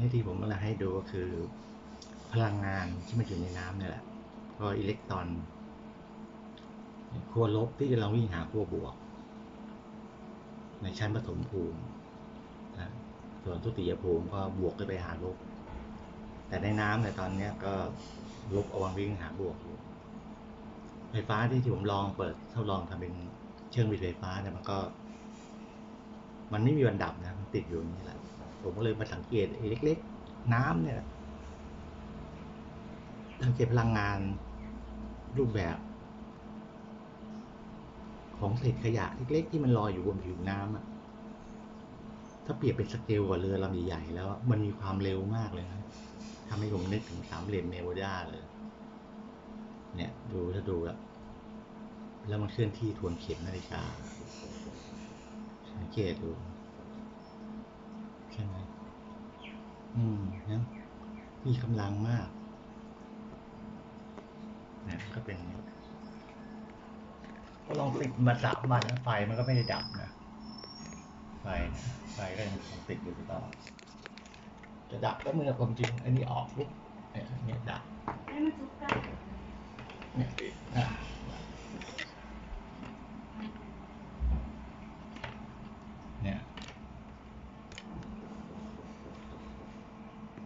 นี้ที่ผมกำลังให้ดูก็คือพลังงานที่มันอยู่ในน้ำเนี่ยแหละก็อิเล็กตรอนขั้วลบที่กำลังวิ่งหาขั้วบวก ในชั้นปฐมภูมินะส่วนทุติยภูมิก็บวกขึ้นไปหาลบ แต่ในน้ำในตอนนี้ก็ลบเอาวังวิ่งหาบวกอยู่ไฟฟ้าที่ที่ผมลองเปิดทดลองทำเป็นเชื่องบิดไฟฟ้าเนี่ยมันก็ มันไม่มีวันดับนะมันติดอยู่นี้แหละ ผมก็เลยมาสังเกตไอ้เล็ก ๆ น้ำเนี่ยสังเกตพลังงานรูปแบบ ของเศษขยะเล็ก ๆ ที่มันลอยอยู่บนผิวน้ำอะถ้าเปรียบเป็นสเกลกับเรือลำใหญ่ๆแล้ว มันมีความเร็วมากเลยนะทำให้ผมนึกถึงสามเหลี่ยมเนวาดาเลย เนี่ยดูถ้าดูแล้วแล้วมันเคลื่อนที่ทวนเข็มนาฬิกาสังเกตดู ใช่ไหม อืมนะ มีกำลังมากนะก็เป็นนี้ก็ลองติดมาสามวันนะไฟมันก็ไม่ได้ดับนะไฟนะไฟก็ยังคงติดอยู่ตลอดจะดับก็เมื่อความจริง อันนี้ออกปุ๊บเนี่ยอันนี้ดับให้มันจุกกันเนี่ยติดนะ